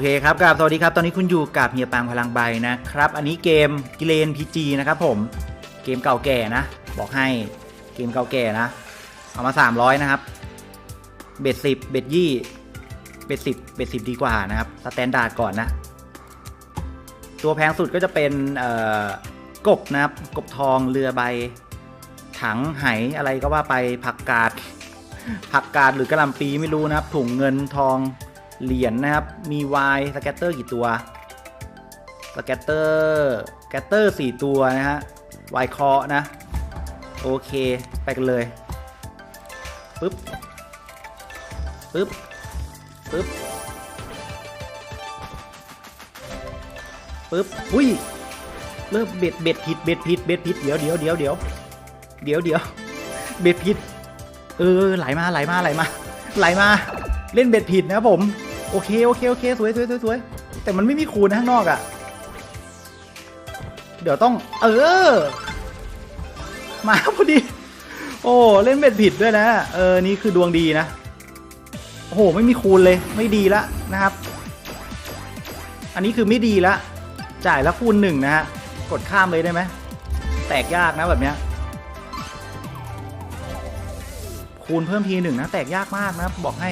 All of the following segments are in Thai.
เคครับกับสวัสดีครับ ตอนนี้คุณอยู่กับเฮียปังพลังใบนะครับ อันนี้เกมกิเลนพีจีนะครับผม เกมเก่าแก่นะ บอกให้ เกมเก่าแก่นะ เอามา 300 นะครับ เบ็ดสิบเบ็ดยี่ เบ็ดสิบเบ็ดสิบดีกว่านะครับ สแตนดาร์ดก่อนนะ ตัวแพงสุดก็จะเป็นกบนะครับ กบทอง เรือใบ ถังไหอะไรก็ว่าไป ผักกาด ผักกาดหรือกระลำปีไม่รู้นะครับ ถุงเงินทอง เหรียญนนะครับ มีวสแกตเตอร์กี่ตัวสแกตเตอร์สแกตเตอร์สี่ตัวนะฮะวายคอนะ โอเค ไปกันเลย ปึ๊บ ปึ๊บ ปึ๊บ ปึ๊บ อุ้ย เริ่มเบ็ด เบ็ดผิด เบ็ดผิด เบ็ดผิด เดี๋ยวเดี๋ยวเดี๋ยวเดี๋ยวเดี๋ยวเดี๋ยวเบ็ดผิด เออ ไหลมา ไหลมา ไหลมา ไหลมา เล่นเบ็ดผิดนะครับผม โอเคโอเคโอเคสวยสวยสวยสวยแต่มันไม่มีคูณนะข้างนอกอะ่ะ เดี๋ยวต้อง เออ มาพอดี โอ้เล่นเบ็ดผิดด้วยนะ เออนี่คือดวงดีนะโอ้โหไม่มีคูณเลยไม่ดีละนะครับ อันนี้คือไม่ดีละจ่ายแล้วคูณหนึ่งนะฮะกดข้ามเลยได้ไหมแตกยากนะแบบเนี้ยคูณเพิ่มทีหนึ่งนะแตกยากมากนะบอกให้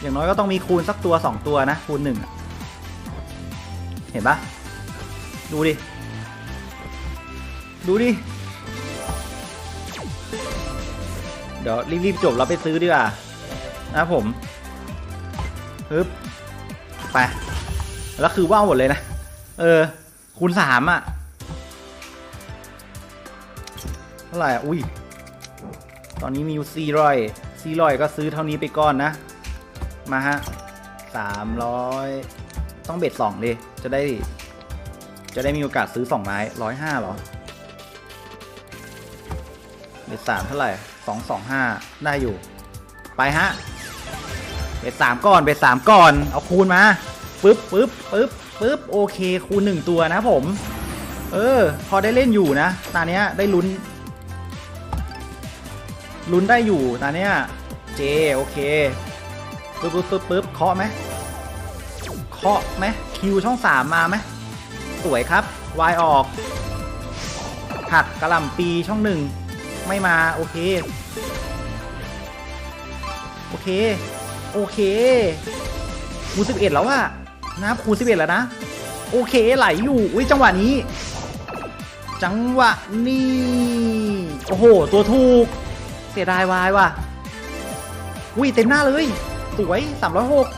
อย่างน้อยก็ต้องมีคูณสักตัวสองตัวนะ คูณหนึ่งเห็นปะดูดิ ดูดิ เดี๋ยวรีบๆจบเราไปซื้อดีกว่านะผมฮึบไปแล้วคือว่าวหมดเลยนะ เออ คูณสามอะเท่าไหร่อุ้ย ตอนนี้มีอยู่สี่ร้อยสี่ร้อยก็ซื้อเท่านี้ไปก่อนนะ มาฮะสามร้อยต้องเบ็ดสองดิจะได้ จะได้มีโอกาสซื้อสองไม้ร้อยห้าหรอ เบ็ดสามเท่าไหร่สองสองห้าได้อยู่ ไปฮะ เบ็ดสามก่อน เบ็ดสามก่อน เอาคูณมาปึ๊บปึ๊บปึ๊บปึ๊บโอเคคูณหนึ่งตัวนะผม เออ พอได้เล่นอยู่นะ ตาเนี้ยได้ลุ้น ลุ้นได้อยู่ตาเนี้ย เจ โอเค ปึ๊บปึ๊บปึ๊บปึ๊บเคาะไหมเคาะไหมคิวช่องสามมาไหมสวยครับวายออกผักกระลำปีช่องหนึ่งไม่มาโอเค โอเค โอเคคูณสิบเอ็ดแล้วอะนะครับคูณสิบเอ็ดแล้วนะ โอเคไหลอยู่อุ้ยจังหวะนี้ จังหวะนี้โอ้โห ตัวถูก เสียดายวายว่ะอุ้ยเต็มหน้าเลย สวยสามร้อยหก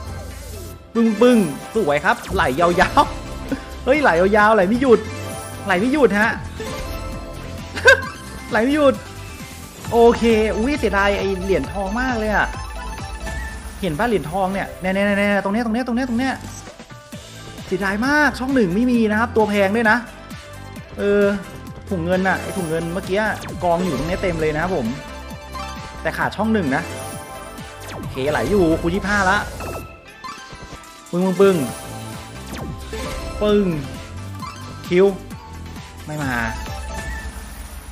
ปึ้งปึ้งสวยครับ ไหลยาวๆ เฮ้ยไหลยาวๆไหลไม่หยุด ไหลไม่หยุดฮะ ไหลไม่หยุด โอเค อุ้ยเสียดายไอเหรียญทองมากเลยอะเห็นป่ะเหรียญทองเนี่ยแน่ๆๆตรงเนี้ยตรงเนี้ยตรงเนี้ยตรงเนี้ยเสียดายมากช่องหนึ่งไม่มีนะครับ ตัวแพงด้วยนะ เออถุงเงินอะไอถุงเงินเมื่อกี้กองอยู่ตรงเนี้ยเต็มเลยนะครับผม แต่ขาดช่องหนึ่งนะ เคไหลอยู่คูยี่ห้าละปึ้งปึ้งปึ้งปึ้งคิวไม่มา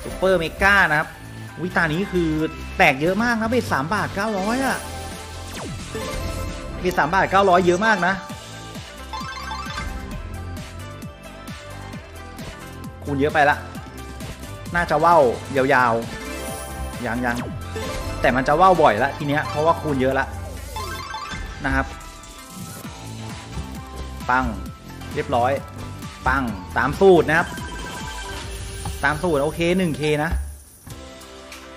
ซูเปอร์เมก้านะครับวิตานี้คือแตกเยอะมากนะเบ็ดสามบาทเก้าร้อยอะเบ็ดสามบาทเก้าร้อยเยอะมากนะ คูณเยอะไปละ น่าจะว่าว ยาวๆยังยัง แต่มันจะว่าวบ่อยละทีเนี้ยเพราะว่าคูณเยอะละนะครับ ปังเรียบร้อย ปังตามสูตรนะครับ ตามสูตรโอเค 1K นะ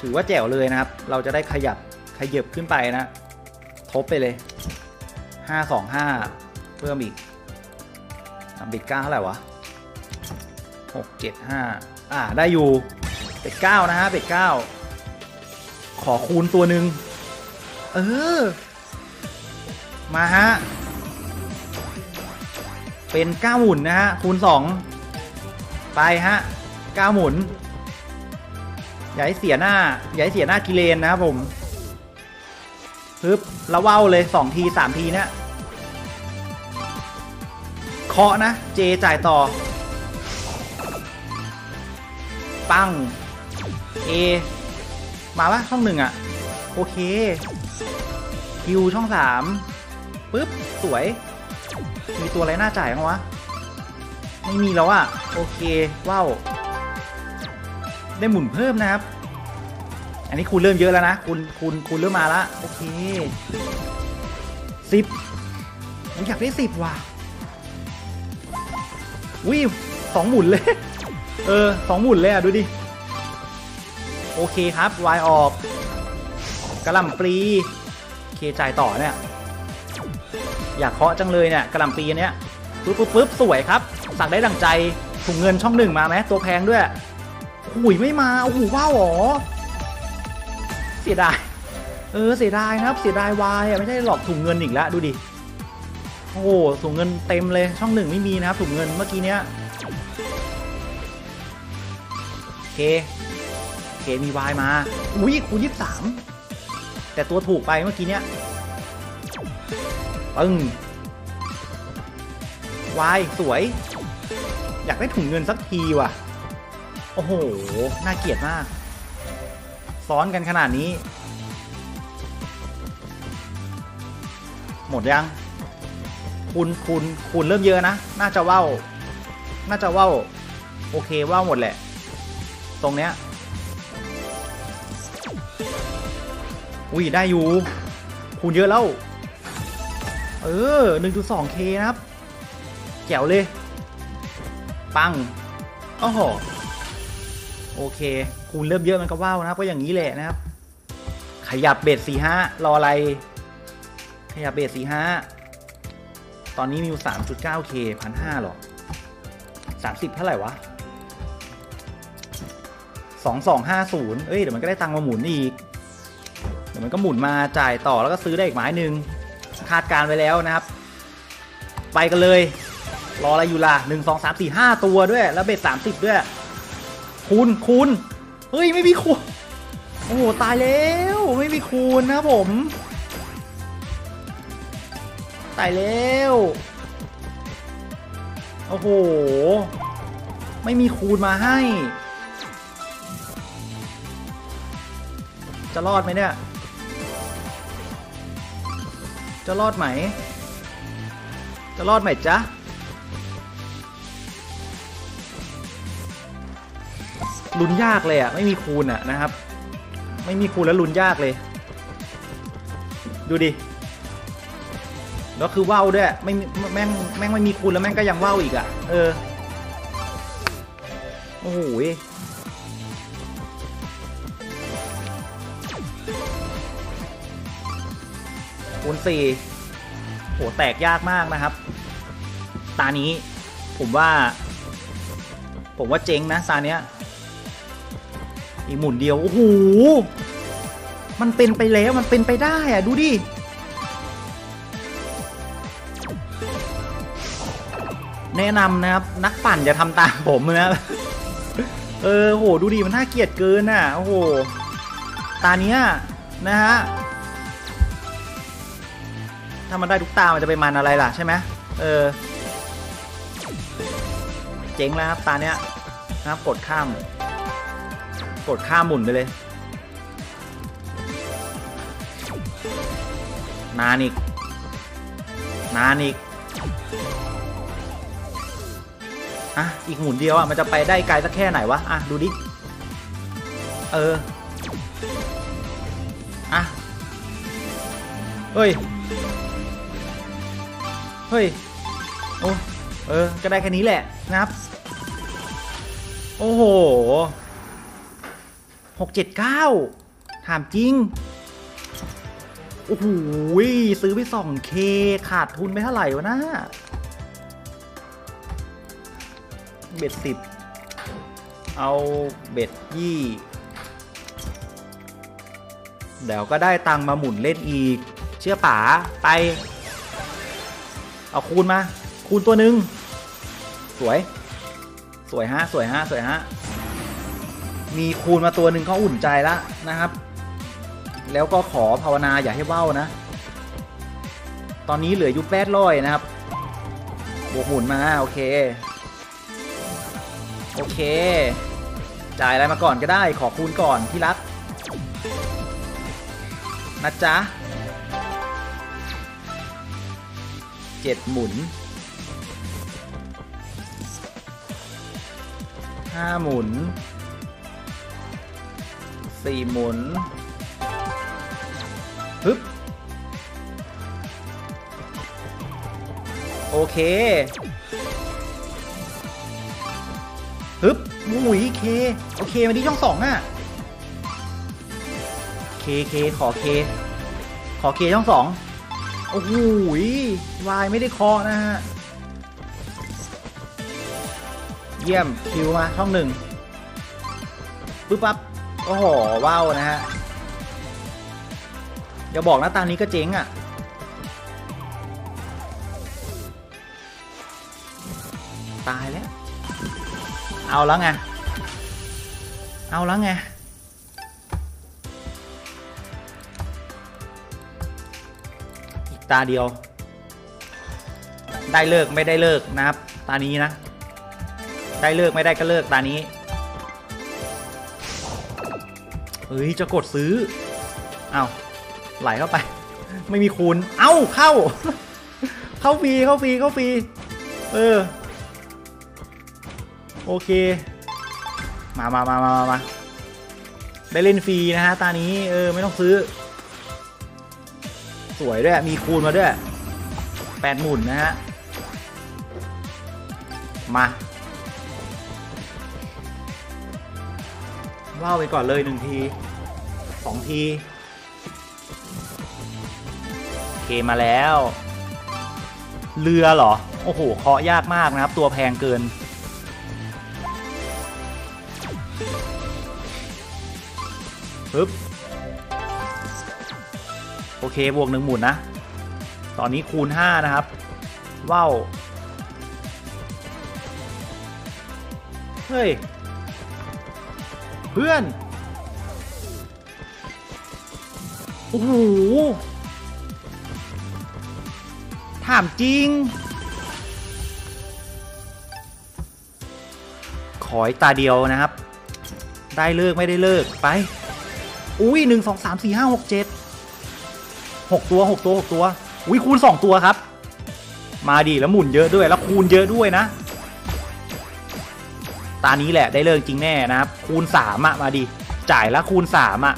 ถือว่าแจ๋วเลยนะครับ เราจะได้ขยับขยับขึ้นไปนะ ทบไปเลย 525 เพิ่มอีกทำบิดก้าเท่าไหร่วะหกเจ็ดห้าอ่าได้อยู่ เป็ดเก้านะฮะ เป็ดเก้า ขอคูณตัวหนึ่งเออ มาฮะ เป็นเก้าหมุนนะฮะ คูณสองไปฮะเก้าหมุนอย่าให้เสียหน้าอย่าให้เสียหน้ากิเลนนะครับผมฮึบแล้วว่าวเลยสองทีสามทีเนี่ยเคาะนะ เจจ่ายต่อ ปัง เอ มาปะช่องหนึ่งอะโอเคคิวช่องสามปึ๊บ สวย มีตัวอะไรน่าจ่ายมั้งวะ ไม่มีแล้วอะโอเค ว้าว ได้หมุนเพิ่มนะครับ อันนี้คูณเริ่มเยอะแล้วนะคูณคูณคูณเริ่มมาล้วโอเคสิบผมอยากได้สิบว่ะวิสองหมุนเลย เออสองหมุนเลยอะดูดิ โอเคครับวายออกกระลำปลีเคจ่ายต่อเนี่ยอยากเคาะจังเลยเนี่ยกระลำปลีอันเนี้ยปึ๊บปึ๊บปึ๊บสวยครับสั่งได้ดังใจถุงเงินช่องหนึ่งมาไหมตัวแพงด้วยหุยไม่มาโอ้โหว้าวหรอเสียดายเออเสียดายนะครับเสียดายวายอะไม่ใช่หลอกถุงเงินอีกแล้วดูดิโอ้โหถุงเงินเต็มเลยช่องหนึ่งไม่มีนะครับถุงเงินเมื่อกี้เนี้ยโอเค เคมีวายมา อุ้ยคูณยี่สามแต่ตัวถูกไปเมื่อกี้เนี้ยปึ้งวายสวย อยากได้ถุงเงินสักทีว่ะ โอ้โห น่าเกลียดมาก ซ้อนกันขนาดนี้ หมดยัง คุณคุณคุณเริ่มเยอะนะ น่าจะว่าวน่าจะว่าวโอเคว่าวหมดแหละ ตรงเนี้ย อุ้ยได้อยู่ คูณเยอะแล้ว เออ 1.2k นะครับ แจ๋วเลย ปังโอ้โหโอเค คูณเริ่มเยอะมันก็ว่าวนะครับ ก็อย่างนี้แหละนะครับ ขยับเบสสี่ห้ารออะไร ขยับเบสสี่ห้าตอนนี้มีอยู่สามจุดเก้าเคพันห้าหรอสามสิบเท่าไหร่วะสองสองห้าศูนย์เอ้ย เดี๋ยวมันก็ได้ตังค์มาหมุนอีก มันก็หมุนมาจ่ายต่อแล้วก็ซื้อได้อีกไม้หนึ่งคาดการไว้แล้วนะครับ ไปกันเลย รออะไรอยู่ล่ะหนึ่งสองสามสี่ห้าตัวด้วย แล้วเบ็ดสามสิบด้วย คูณคูณเฮ้ย ไม่มีคูณโอ้โห ตายแล้ว ไม่มีคูณนะผม ตายแล้ว โอ้โห ไม่มีคูณมาให้ จะรอดไหมเนี่ย จะรอดไหม จะรอดไหมจ๊ะ ลุ้นยากเลยอะไม่มีคูณอะนะครับ ไม่มีคูณแล้วลุ้นยากเลย ดูดิ แล้วคือว่าวด้วย ไม่แม่งแม่งไม่มีคูณแล้วแม่งก็ยังว่าวอีกอะเออ โอ้โห สี่โหแตกยากมากนะครับ ตานี้ผมว่า ผมว่าเจ๊งนะตาเนี้ยอีกหมุนเดียว โอ้โห มันเป็นไปแล้วมันเป็นไปได้อะดูดิแนะนำนะครับ นักปั่นอย่าทำตามผมนะเออโหดูดิมันน่าเกลียดเกินอะโอ้โหตาเนี้ยนะฮะ ถ้ามันได้ทุกตา มันจะไปมันอะไรล่ะใช่ไหมเออ เจ๋งแล้วครับตาเนี้ยนะครับกดข้าม กดข้ามหมุนไปเลย นานอีก นานอีกอะอีกหมุนเดียวอะมันจะไปได้ไกลสักแค่ไหนวะอะดูดิ เออ อะเฮ้ย เฮ้ย โอ้ เออ ก็ได้แค่นี้แหละนะครับ โอ้โหหกเจ็ดเก้าถามจริง โอ้โหซื้อไปสองเคขาดทุนไปเท่าไหร่วะนะเบ็ดสิบ เอาเบ็ดยี่เดี๋ยวก็ได้ตังค์มาหมุนเล่นอีก เชื่อป๋าไป เอาคูณมา คูณตัวหนึ่งสวย สวยฮะ สวยฮะ สวยฮะ มีคูณมาตัวหนึ่งก็อุ่นใจแล้วนะครับ แล้วก็ขอภาวนาอย่าให้เบ้านะ ตอนนี้เหลือยุแปดร้อยนะครับบวกหมุนมา โอเค โอเค จ่ายอะไรมาก่อนก็ได้ ขอคูณก่อนที่รักนะจ๊ะ เจ็ดหมุนห้าหมุนสี่หมุนฮึบโอเคฮึบมุยเค โอเคมาดีช่องสองอะเคเคขอเค ขอเคช่องสอง โอ้โหยวายไม่ได้คอนะฮะ เยี่ยมคิวมาช่องหนึ่งปึ๊บปั๊บโอ้โหว้าวนะฮะอย่าบอกนะตานี้ก็เจ๊งอะ่ะตายแล้ว เอาแล้วไง เอาแล้วไง ตาเดียว ได้เลิกไม่ได้เลิกนะครับ ตานี้นะ ได้เลิกไม่ได้ก็เลิกตานี้เฮ้ยจะกดซื้อ เอาไหลเข้าไป ไม่มีคูณ เอ้าเข้า เข้าฟรีเข้าฟรีเข้าฟรีเออ โอเค มามามามามามาได้เล่นฟรีนะฮะ ตานี้ เออ ไม่ต้องซื้อ สวยด้วย มีคูณมาด้วยแปดหมุนนะฮะ มาว่าไปก่อนเลยหนึ่งทีสองที เคมาแล้ว เรือเหรอ โอ้โหเคาะยากมากนะครับ ตัวแพงเกิน ปึ๊บ โอเคบวกหนึ่งหมุนนะ ตอนนี้คูณ 5 นะครับว้าวเฮ้ย เพื่อน โอ้โห ถามจริง ขออีกตาเดียวนะครับ ได้เลิกไม่ได้เลิกไป อุ้ยหนึ่งสองสามสี่ห้าหกเจ็ด หกตัวหกตัวหกตัวอุ้ยคูณสองตัวครับ มาดีแล้วหมุนเยอะด้วยแล้วคูณเยอะด้วยนะตานี้แหละได้เลิกจริงแน่นะครับ คูณสามอะมาดีจ่ายแล้วคูณสามอะ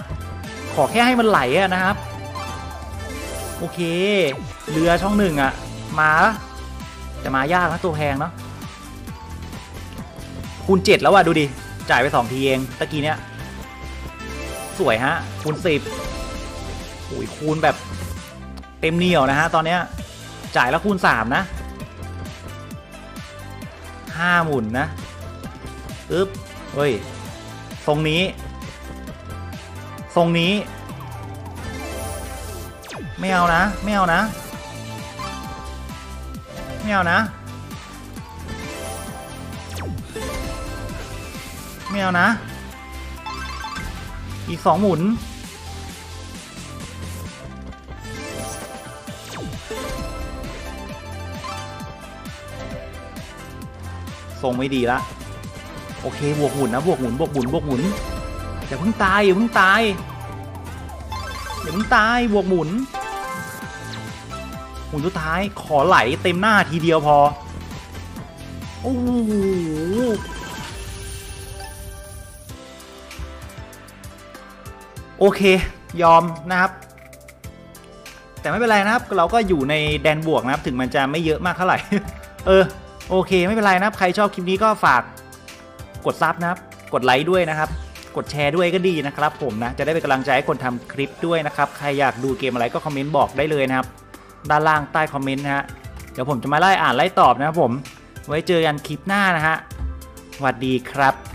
ขอแค่ให้มันไหลอะนะครับ โอเค เรือช่องหนึ่งอะมาจะมายากนะตัวแพงเนาะคูณเจ็ดแล้วอะดูดิ จ่ายไปสองทีเองตะกี้เนี้ยสวยฮะ คูณสิบโอ้ยคูณแบบ เต็มเหนียวนะฮะตอนเนี้ยจ่ายแล้วคูณสามนะห้าหมุนนะอึ๊บเฮ้ยทรงนี้ ทรงนี้ ไม่เอานะ ไม่เอานะ ไม่เอานะ ไม่เอานะ อีกสองหมุน ทรงไม่ดีละโอเคบวกหมุนนะบวกหมุนบวกหมุนบวกหมุนอย่าเพิ่งตายอย่าเพิ่งตายอย่าเพิ่งตายบวกหมุน หมุนสุดท้ายขอไหลเต็มหน้าทีเดียวพอโอ้โหโอเค ยอมนะครับ แต่ไม่เป็นไรนะครับ เราก็อยู่ในแดนบวกนะครับ ถึงมันจะไม่เยอะมากเท่าไหร่ เออ โอเคไม่เป็นไรนะครับ ใครชอบคลิปนี้ก็ฝากกดซับนะครับ กดไลค์ด้วยนะครับ กดแชร์ด้วยก็ดีนะครับ ผมนะ จะได้เป็นกำลังใจให้คนทำคลิปด้วยนะครับ ใครอยากดูเกมอะไรก็คอมเมนต์บอกได้เลยนะครับ ด้านล่างใต้คอมเมนต์นะฮะ เดี๋ยวผมจะมาไล่อ่านไล่ตอบนะครับผม ไว้เจอกันคลิปหน้านะฮะสวัสดีครับ